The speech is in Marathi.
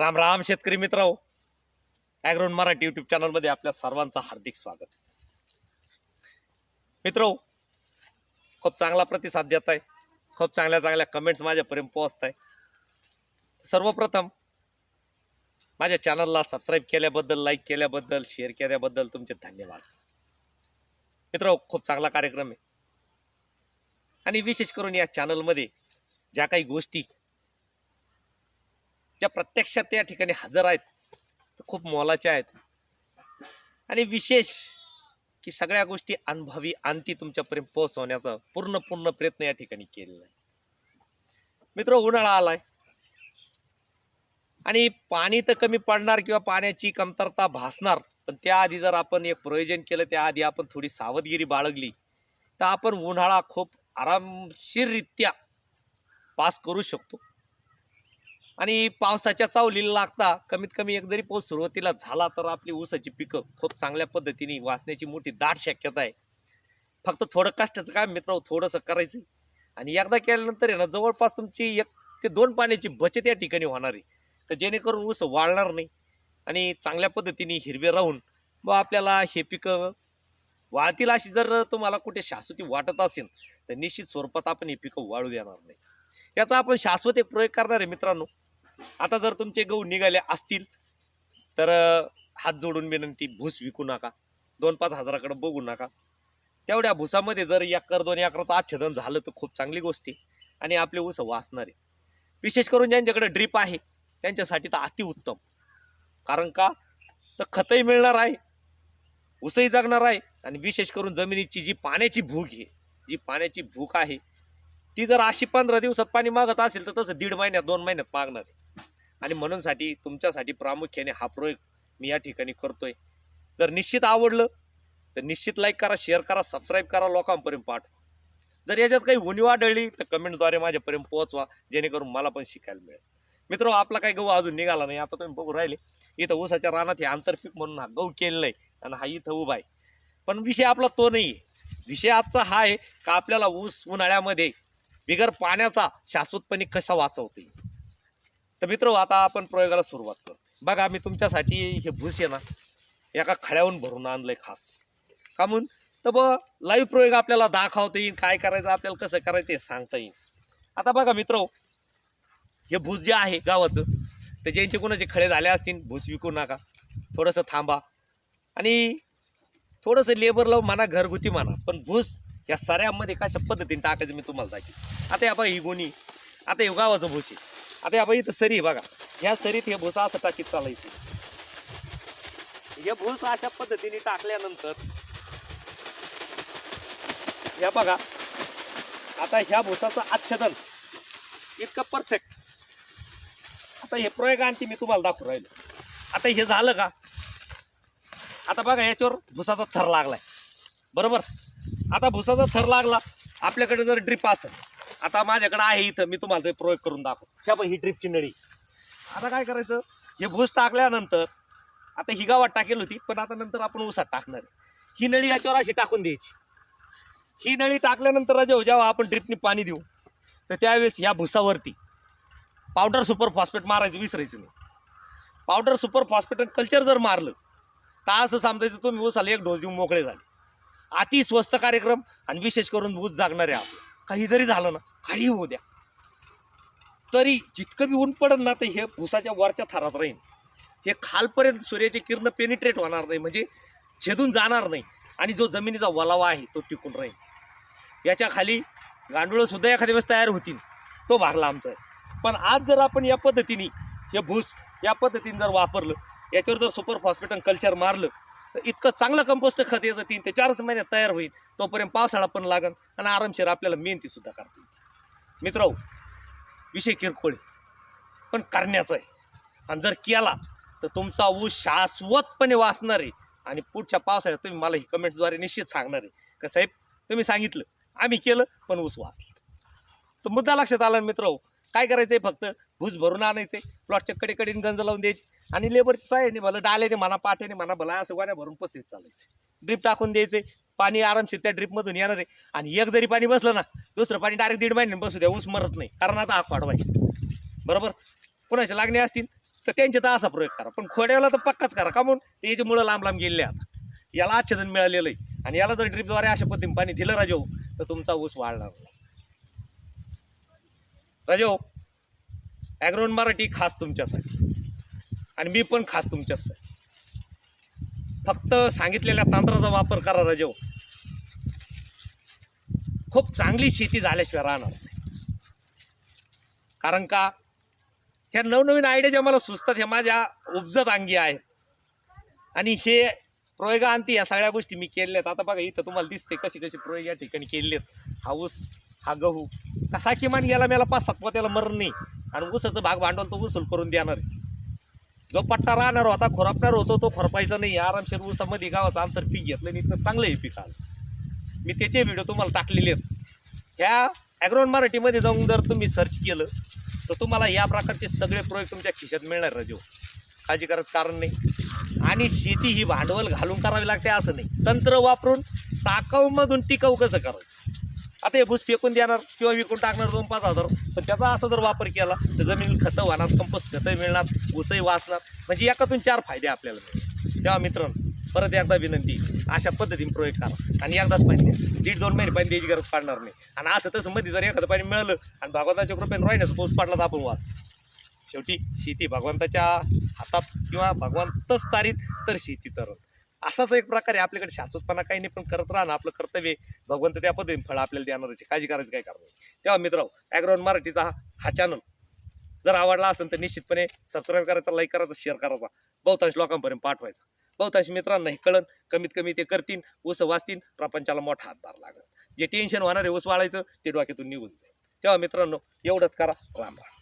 राम राम शेतकरी मित्र ॲग्रोन मराठी यूट्यूब चॅनलमध्ये आपल्या सर्वांचं हार्दिक स्वागत. मित्र खूप चांगला प्रतिसाद देत आहे. खूप चांगल्या चांगल्या कमेंट्स माझ्यापर्यंत पोहोचत आहे. सर्वप्रथम माझ्या चॅनलला सबस्क्राईब केल्याबद्दल लाईक केल्याबद्दल शेअर केल्याबद्दल तुमचे धन्यवाद. मित्र खूप चांगला कार्यक्रम आहे. आणि विशेष करून या चॅनलमध्ये ज्या काही गोष्टी ज्या प्रत्यक्षात त्या ठिकाणी हजर आहेत तर खूप मोलाच्या आहेत. आणि विशेष की सगळ्या गोष्टी अनुभवी आणती तुमच्यापर्यंत पोहोचवण्याचा पूर्ण पूर्ण प्रयत्न या ठिकाणी केलेला आहे. मित्र उन्हाळा आलाय. आणि पाणी तर कमी पडणार किंवा पाण्याची कमतरता भासणार पण त्याआधी जर आपण एक प्रयोजन केलं त्याआधी आपण थोडी सावधगिरी बाळगली तर आपण उन्हाळा खूप आरामशीररित्या पास करू शकतो. आणि पावसाच्या चावलीला लागता कमीत कमी एक जरी पाऊस सुरुवातीला झाला तर आपली ऊसाची पिकं खूप चांगल्या पद्धतीने वाचण्याची मोठी दाट शक्यता आहे. फक्त थोडं कष्टाचं काय मित्र थोडंसं करायचं आणि एकदा केल्यानंतर आहे ना जवळपास तुमची एक ते दोन पाण्याची बचत या ठिकाणी होणार आहे. तर जेणेकरून ऊस वाढणार नाही आणि चांगल्या पद्धतीने हिरवे राहून व आपल्याला हे पिकं वाळतील अशी जर तुम्हाला कुठे शाश्वती वाटत असेल तर निश्चित स्वरूपात आपण हे पिकं वाळू देणार नाही. याचा आपण शाश्वत एक प्रयोग करणार आहे मित्रांनो. आता जर तुमचे गहू निघाले असतील तर हात जोडून विनंती भूस विकू नका. दोन पाच हजाराकडे बघू नका. तेवढ्या भुसामध्ये जर एकर दोन एकराचं आच्छादन झालं तर खूप चांगली गोष्ट आहे. आणि आपले ऊस वाचणार आहे. विशेष करून ज्यांच्याकडे ड्रीप आहे त्यांच्यासाठी तर अतिउत्तम कारण का? तर खतही मिळणार आहे. उसही जगणार आहे. आणि विशेष करून जमिनीची जी पाण्याची भूक आहे जी पाण्याची भूक आहे ती जर अशी पंधरा दिवसात पाणी मागत असेल तर तसं दीड महिन्यात दोन महिन्यात मागणार आहे. आणि म्हणूनसाठी तुमच्यासाठी प्रामुख्याने हा प्रयोग मी या ठिकाणी करतोय. जर निश्चित आवडलं तर निश्चित लाईक करा शेअर करा सबस्क्राईब करा लोकांपर्यंत पाठ जर याच्यात काही उणीव आढळली तर कमेंटद्वारे माझ्यापर्यंत पोहोचवा जेणेकरून मला पण शिकायला मिळेल. मित्र आपला काही गहू अजून निघाला नाही आता तुम्ही बघू राहिले. इथं ऊसाच्या रानात हे आंतरपीक म्हणून हा गहू केलेला आहे आणि हा इथं उभा आहे. पण विषय आपला तो नाही आहे विषय आजचा हा आहे का आपल्याला ऊस उन्हाळ्यामध्ये बिगर पाण्याचा शाश्वतपणे कसा वाचवता येईल? तर मित्र आता आपण प्रयोगाला सुरुवात करतो बघा मी तुमच्यासाठी हे भूस आहे ना एका खड्याहून भरून आणलंय खास. का म्हणून तर ब लाईव्ह प्रयोग आपल्याला दाखवता येईल काय करायचं आपल्याला कसं करायचं हे सांगता येईल आता बघा मित्र हे भूस जे आहे गावाचं तर ज्यांचे कोणाचे खडे झाले असतील भूस विकू नका. थोडंसं थांबा. आणि थोडंसं लेबर लावून म्हणा घरगुती म्हणा पण भूस या सऱ्यामध्ये कशा पद्धतीने टाकायचं मी तुम्हाला दाखवेन. आता या बघा ही गुणी. आता हे गावाचं भूस आहे. आता या बघा इथं सरी बघा. ह्या सरीत हे भुसा असं टाकीत चालायचं. हे भूस अशा पद्धतीने टाकल्यानंतर ह्या बघा आता ह्या भुसाचं आच्छादन इतकं परफेक्ट आता हे प्रयोग आणखी मी तुम्हाला दाखवून राहिलो. आता हे झालं का? आता बघा याच्यावर भुसाचा थर लागलाय. बरोबर? आता भुसाचा थर लागला आपल्याकडे जर ड्रिप असेल आता माझ्याकडे आहे इथं मी तुम्हाला ते प्रयोग करून दाखव ह्या बघ ही ड्रिपची नळी. आता काय करायचं? हे भूस टाकल्यानंतर आता ही गावात टाकेल होती पण आता नंतर आपण ऊसात टाकणार. ही नळी याच्यावर अशी टाकून द्यायची. ही नळी टाकल्यानंतर जेव्हा जेव्हा आपण ड्रिपनी पाणी देऊ तर त्यावेळेस या भुसावरती पावडर सुपर फॉस्फेट मारायचं विसरायचं नाही. पावडर सुपर फॉस्फेट कल्चर जर मारलं तर असं समजायचं तुम्ही ऊसाला एक डोस देऊन मोकळे झाले. अति स्वस्त कार्यक्रम आणि विशेष करून ऊस जागणारे आपलं काही जरी झालं ना काही होऊ द्या. तरी जितकं बी ऊन पडेल ना तर हे भुसाच्या वरच्या थरात राहील हे खालपर्यंत सूर्याची किरण पेनिट्रेट होणार नाही म्हणजे छेदून जाणार नाही. आणि जो जमिनीचा वलावा आहे तो टिकून राहील याच्या खाली एखाद्या वेळेस तयार होतील. तो भागला आमचा. आहे पण आज जर आपण या पद्धतीने हे भूस या पद्धतीने जर वापरलं याच्यावर जर सुपर फॉस्फेट कल्चर मारलं इतकं चांगलं कंपोस्ट खत याचं तीन ते चारच महिन्यात तयार होईल तोपर्यंत पावसाळा पण लागन आणि आरामशीर आपल्याला मेहनती सुद्धा करता येईल. मित्र विषय किरकोळ पण करण्याचं आहे. आणि जर केला तर तुमचा ऊस शाश्वतपणे वाचणार आहे. आणि पुढच्या पावसाळ्यात तुम्ही मला ही कमेंट्सद्वारे निश्चित सांगणार आहे. का साहेब तुम्ही सांगितलं आम्ही केलं पण ऊस वाचलं. तर मुद्दा लक्षात आला मित्र काय करायचंय फक्त? भूस भरून आणायचे प्लॉटच्या कडेकडीने गंज लावून द्यायची. आणि लेबरच्या साह्याने भलं डाल्याने म्हणा पाट्याने म्हणा भला असं गोण्या भरून पस्तीत चालायचे. ड्रीप टाकून द्यायचे. पाणी आरामशीर त्या ड्रीपमधून येणार आहे. आणि एक जरी पाणी बसलं ना दुसरं पाणी डायरेक्ट दीड महिन्याने बसू द्या ऊस मरत नाही. कारण आता हा वाढवायचे बरोबर? कुणाच्या लागणे असतील तर त्यांचे तर असा प्रयोग करा. पण खोड्याला तर पक्काच करा. का म्हणून? त्याची मुळं लांब लांब गेलेले आता याला आच्छादन मिळालेलं आहे आणि याला जर ड्रीपद्वारे अशा पद्धतीने पाणी दिलं राजो हो, तर तुमचा ऊस वाढणार नाही. राजो हो, ॲग्रोन मराठी खास तुमच्यासाठी. आणि मी पण खास तुमच्याच फक्त सांगितलेल्या तंत्राचा वापर करा राजो हो. खूप चांगली शेती झाल्याशिवाय राहणार कारण का ह्या नवनवीन आयडिया ज्या मला सुचतात ह्या माझ्या उपजत अंगी आहेत. आणि हे प्रयोगांती या सगळ्या गोष्टी मी केलेल्या आता बघा इथं तुम्हाला दिसते कशी कशी प्रयोग या ठिकाणी केलेले आहेत. हा ऊस हा गहू. कसा किमान गेला मला पाच सात त्याला मरण नाही. आणि ऊसाचं भाग भांडवल तो उसूल करून देणार आहे. जो पट्टा राहणार होता खोरापणार होतो तो खोरपायचा नाही. आरामशीर ऊसामध्ये गावाचं अंतर पीक घेतलं नाही तर चांगलं आहे पीक आलं मी त्याचे व्हिडिओ तुम्हाला टाकलेले आहेत. ह्या ॲग्रोन मराठीमध्ये जाऊन जर तुम्ही सर्च केलं तर तुम्हाला या प्रकारचे सगळे प्रयोग तुमच्या खिशात मिळणार राजू. काळजी करायचं कारण नाही. आणि शेती ही भांडवल घालून करावी लागते असं नाही. तंत्र वापरून टाकाऊमधून टिकाऊ कसं करावं? आता हे भूस फेकून देणार किंवा विकून टाकणार दोन पाच हजार. पण त्याचा असा जर वापर केला तर जमीन खतं वाहणार कंपोस्ट खतं मिळणार ऊसही वाचणार. म्हणजे एकातून चार फायदे आपल्याला तेव्हा मित्रांनो परत एकदा विनंती अशा पद्धतीने प्रयोग करा आणि एकदाच पाहिजे दीड दोन महिने पाणी द्यायची गरज पाडणार नाही. आणि असं तसं मध्ये जर एखादं पाणी मिळालं आणि भगवंताच्या कृपेने राहिण्याचा पाऊस पाडला तर आपण वाच. शेवटी शेती भगवंताच्या हातात किंवा भगवंतच तारीत तर शेती तरल असाच एक प्रकारे आपल्याकडे शाश्वतपणा काही नाही पण करत राहणं आपलं कर्तव्य भगवंत त्या पद्धतीने फळ आपल्याला देणारच आहे. काळजी करायची काय कारण तेव्हा मित्र ॲग्राउंड मराठीचा हा हा चॅनल जर आवडला असेल तर निश्चितपणे सबस्क्राईब करायचा लाईक करायचा शेअर करायचा. बहुतांश लोकांपर्यंत पाठवायचा. बहुतांश मित्रांना हे कळण कमीत कमी ते करतील ऊस वाचतील प्रपंचाला मोठा हातभार लागेल जे टेन्शन होणार आहे ऊस वाळायचं ते डोक्यातून निघून जाईल. तेव्हा मित्रांनो एवढंच करा. राम राम.